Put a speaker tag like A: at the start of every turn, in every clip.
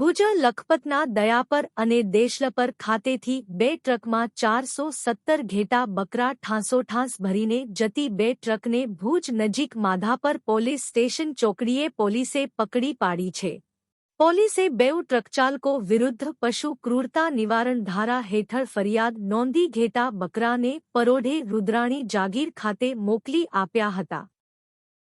A: ભુજ લખપતના દયાપર અને દેશલપર ખાતેથી બે ટ્રકમાં ચારસો સત્તર ઘેટા બકરા ઠાંસોઠાંસ ભરીને જતી બે ટ્રકને ભુજ નજીક માધાપર પોલીસ સ્ટેશન ચોકડીએ પોલીસે પકડી પાડી છે. પોલીસે બેઉ ટ્રકચાલકો વિરુદ્ધ પશુ ક્રૂરતા નિવારણ ધારા હેઠળ ફરિયાદ નોંધી ઘેટા બકરાને પરોઢે રુદ્રાણી જાગીર ખાતે મોકલી આપ્યા હતા.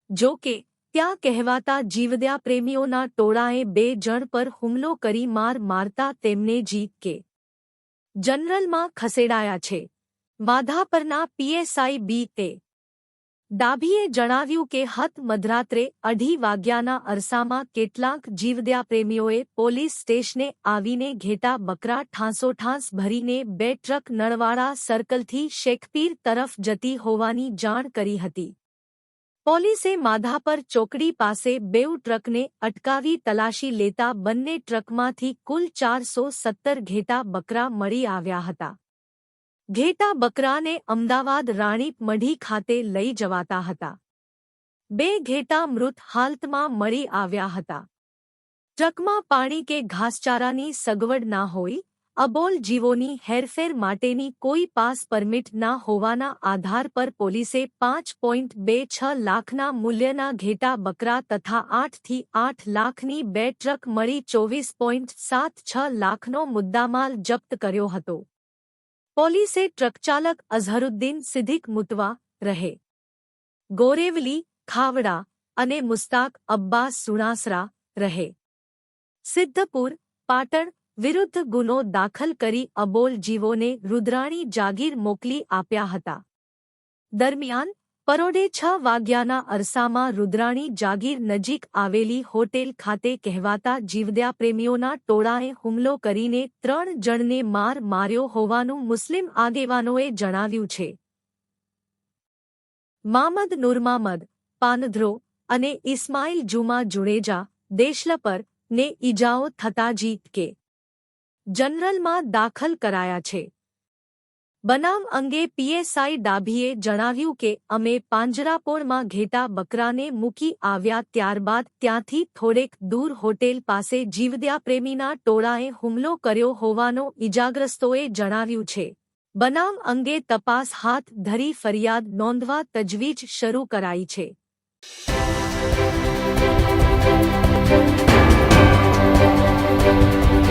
A: જો કે ત્યાં કહેવાતા જીવદ્યા પ્રેમીઓના ટોળાએ બે જણ પર હુમલો કરી માર મારતા તેમને જીત કે. જનરલમાં ખસેડાયા છે. વાધા પરના પીએસઆઈ બી તે. ડાભીએ જણાવ્યું કે હત મધરાત્રે અઢી વાગ્યાના અરસામાં કેટલાંક જીવદ્યા પ્રેમીઓએ પોલીસ સ્ટેશને આવીને ઘેટા બકરા ઠાંસોઠાંસ ભરીને બે ટ્રક નળવાળા સર્કલથી શેખપીર તરફ જતી હોવાની જાણ કરી હતી. પોલીસે માધાપર ચોકડી પાસે બેઉ ટ્રકને અટકાવી તલાશી લેતા બંને ટ્રકમાંથી કુલ ચારસો સત્તર ઘેટા બકરા મળી આવ્યા હતા. ઘેટા બકરાને અમદાવાદ રાણીપ મઢી ખાતે લઈ જવાતા હતા. બે ઘેટા મૃત હાલતમાં મળી આવ્યા હતા. ટ્રકમાં પાણી કે ઘાસચારાની સગવડ ના હોય અબોલ જીવોની હેરફેર માટેની કોઈ પાસ પરમિટ ના હોવાના આધાર પર પોલીસે પાંચ પોઈન્ટ બે છ લાખના મૂલ્યના ઘેટા બકરા તથા આઠથી આઠ લાખની બે ટ્રક મળી ચોવીસ પોઈન્ટ સાત છ લાખનો મુદ્દામાલ જપ્ત કર્યો હતો. પોલીસે ટ્રકચાલક અઝહરુદ્દીન સિદ્દીક મુતવા, રહે. ગોરેવલી, ખાવડા અને મુસ્તાક અબ્બાસ સુણાસરા, રહે. સિદ્ધપુર, પાટણ વિરુદ્ધ ગુનો દાખલ કરી અબોલ જીવોને રુદ્રાણી જાગીર મોકલી આપ્યા હતા. દરમિયાન પરોડે છ વાગ્યાના અરસામાં રુદ્રાણી જાગીર નજીક આવેલી હોટેલ ખાતે કહેવાતા જીવદ્યા પ્રેમીઓના ટોળાએ હુમલો કરીને ત્રણ જણને માર માર્યો હોવાનું મુસ્લિમ આગેવાનોએ જણાવ્યું છે. મામદ નુરમામદ, પાનધ્રો અને ઇસ્માઇલ જુમા જુડેજા દેશલપર ને ઇજાઓ થતા જીત કે જનરલમાં દાખલ કરાયા છે. બનાવ અંગે પીએસઆઈ ડાભીએ જણાવ્યું કે, અમે પાંજરાપોળમાં ઘેટા બકરાને મૂકી આવ્યા ત્યારબાદ ત્યાંથી થોડેક દૂર હોટેલ પાસે જીવદ્યા પ્રેમીના ટોળાએ હુમલો કર્યો હોવાનો ઇજાગ્રસ્તોએ જણાવ્યું છે. બનાવ અંગે તપાસ હાથ ધરી ફરિયાદ નોંધવા તજવીજ શરૂ કરાઈ છે.